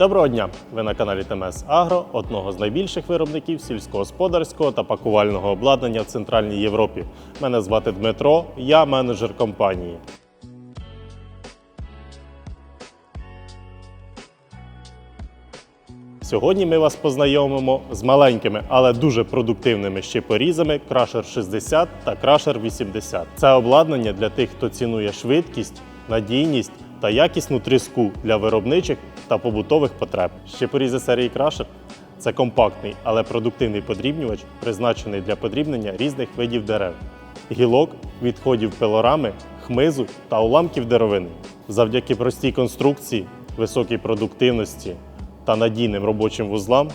Доброго дня! Ви на каналі ТМС Агро, одного з найбільших виробників сільськогосподарського та пакувального обладнання в Центральній Європі. Мене звати Дмитро, я менеджер компанії. Сьогодні ми вас познайомимо з маленькими, але дуже продуктивними щепорізами Crusher 60 та Crusher 80. Це обладнання для тих, хто цінує швидкість, надійність та якісну тріску для виробничих та побутових потреб. Щепорізи серії Crusher – це компактний, але продуктивний подрібнювач, призначений для подрібнення різних видів дерев, гілок, відходів пилорами, хмизу та уламків деревини. Завдяки простій конструкції, високій продуктивності та надійним робочим вузлам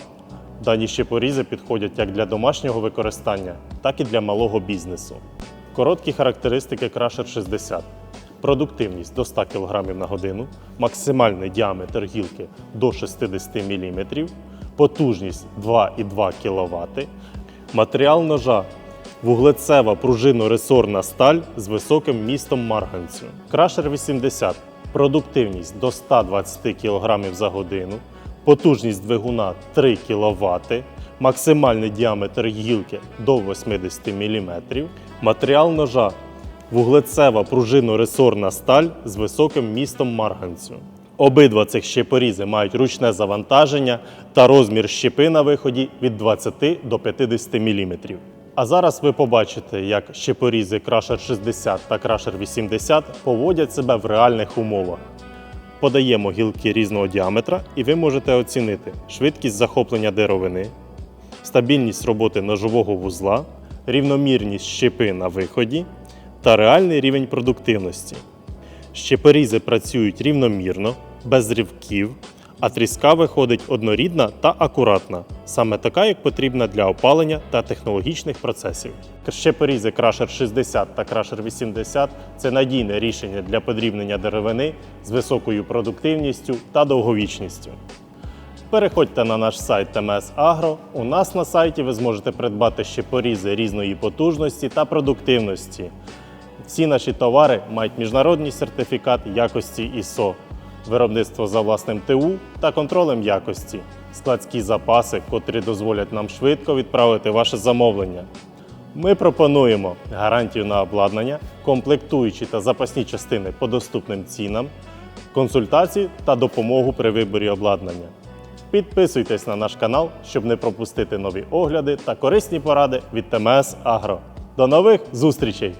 дані щепорізи підходять як для домашнього використання, так і для малого бізнесу. Короткі характеристики Crusher 60. Продуктивність до 100 кг на годину, максимальний діаметр гілки до 60 мм, потужність 2,2 кВт, матеріал ножа вуглецева пружинно-ресорна сталь з високим містом марганцю. Crusher 80 продуктивність до 120 кг за годину, потужність двигуна 3 кВт, максимальний діаметр гілки до 80 мм, матеріал ножа вуглецева пружинно-ресорна сталь з високим містом марганцю. Обидва цих щепорізи мають ручне завантаження та розмір щепи на виході від 20 до 50 мм. А зараз ви побачите, як щепорізи Crusher 60 та Crusher 80 поводять себе в реальних умовах. Подаємо гілки різного діаметра, і ви можете оцінити швидкість захоплення деревини, стабільність роботи ножового вузла, рівномірність щепи на виході та реальний рівень продуктивності. Щепорізи працюють рівномірно, без ривків, а тріска виходить однорідна та акуратна, саме така, як потрібна для опалення та технологічних процесів. Щепорізи Crusher 60 та Crusher 80 це надійне рішення для подрібнення деревини з високою продуктивністю та довговічністю. Переходьте на наш сайт ТМС Агро. У нас на сайті ви зможете придбати щепорізи різної потужності та продуктивності. Всі наші товари мають міжнародний сертифікат якості ISO, виробництво за власним ТУ та контролем якості, складські запаси, котрі дозволять нам швидко відправити ваше замовлення. Ми пропонуємо гарантію на обладнання, комплектуючі та запасні частини по доступним цінам, консультації та допомогу при виборі обладнання. Підписуйтесь на наш канал, щоб не пропустити нові огляди та корисні поради від ТМС Агро. До нових зустрічей!